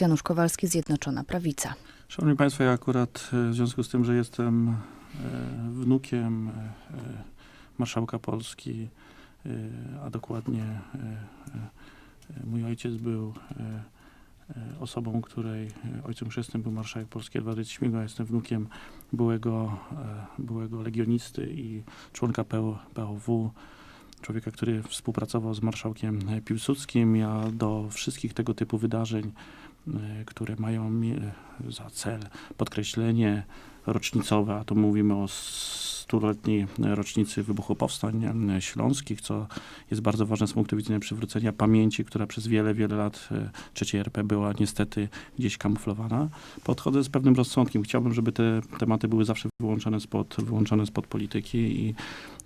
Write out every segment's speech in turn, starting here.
Janusz Kowalski, Zjednoczona Prawica. Szanowni Państwo, ja akurat e, w związku z tym, że jestem e, wnukiem e, marszałka Polski, a dokładnie mój ojciec był osobą, której ojcem chrzestnym był marszałek Polski Edward Śmigła. Jestem wnukiem byłego, byłego legionisty i członka PO, POW, człowieka, który współpracował z marszałkiem Piłsudskim. Ja do wszystkich tego typu wydarzeń, e, które mają mi- za cel podkreślenie rocznicowe, a tu mówimy o stuletniej rocznicy wybuchu powstań e, śląskich, co jest bardzo ważne z punktu widzenia przywrócenia pamięci, która przez wiele, wiele lat e, III RP była niestety gdzieś kamuflowana. Podchodzę z pewnym rozsądkiem. Chciałbym, żeby te tematy były zawsze wyłączone spod, wyłączone spod polityki i e,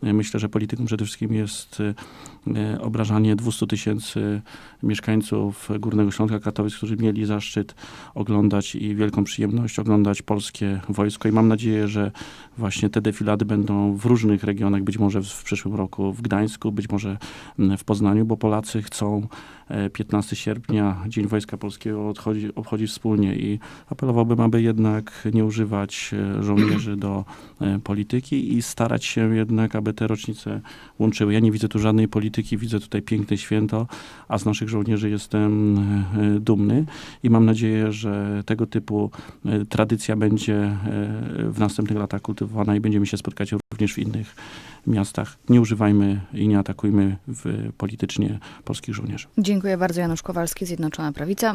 myślę, że polityką przede wszystkim jest e, obrażanie 200 tysięcy mieszkańców Górnego Śląska Katowic, którzy mieli zaszczyt oglądać i wielką przyjemność oglądać polskie wojsko. I mam nadzieję, że właśnie te defilady będą w różnych regionach, być może w, przyszłym roku w Gdańsku, być może w Poznaniu, bo Polacy chcą e, 15 sierpnia, Dzień Wojska Polskiego odchodzi, obchodzić wspólnie. I apelowałbym, aby jednak nie używać e, żołnierzy do e, polityki i starać się jednak, aby te rocznice łączyły. Ja nie widzę tu żadnej polityki, widzę tutaj piękne święto, a z naszych żołnierzy jestem e, dumny i mam nadzieję, że tego typu e, tradycja będzie e, w następnych latach kultywowana i będziemy się spotkać również w innych miastach. Nie używajmy i nie atakujmy w, politycznie polskich żołnierzy. Dziękuję bardzo. Janusz Kowalski, Zjednoczona Prawica.